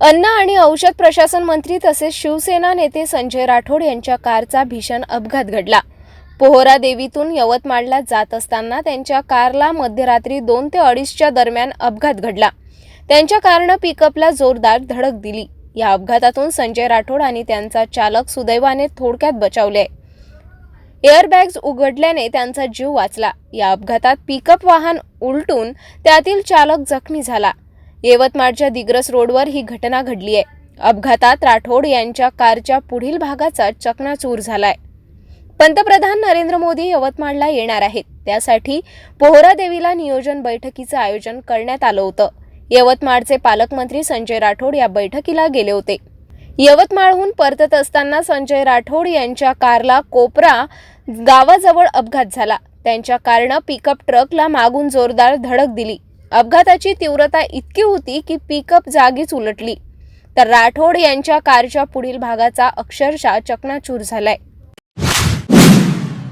अन्न आणि औषध प्रशासन मंत्री तसेच शिवसेना नेते संजय राठोड यांच्या कारचा भीषण अपघात घडला. पोहरा देवीतून यवतमाळला जात असताना त्यांच्या कारला मध्यरात्री दोन ते अडीचच्या दरम्यान अपघात घडला. त्यांच्या कारनं पिकअपला जोरदार धडक दिली. या अपघातातून संजय राठोड आणि त्यांचा चालक सुदैवाने थोडक्यात बचावले. एअरबॅग्ज उघडल्याने त्यांचा जीव वाचला. या अपघातात पिकअप वाहन उलटून त्यातील चालक जखमी झाला. यवतमाळच्या दिग्रस रोडवर ही घटना घडली आहे. अपघातात राठोड यांच्या कारच्या पुढील भागाचा चकनाचूर झालाय. पंतप्रधान नरेंद्र मोदी यवतमाळला येणार आहेत. त्यासाठी पोहरा देवीला नियोजन बैठकीचं आयोजन करण्यात आलं होतं. यवतमाळचे पालकमंत्री संजय राठोड या बैठकीला गेले होते. यवतमाळहून परतत असताना संजय राठोड यांच्या कारला कोपरा गावाजवळ अपघात झाला. त्यांच्या कारनं पिकअप ट्रकला मागून जोरदार धडक दिली. अपघाताची तीव्रता इतकी होती की पिकअप जागीच उलटली. तर राठोड यांच्या कारच्या पुढील भागाचा अक्षरशः चकनाचूर झालाय.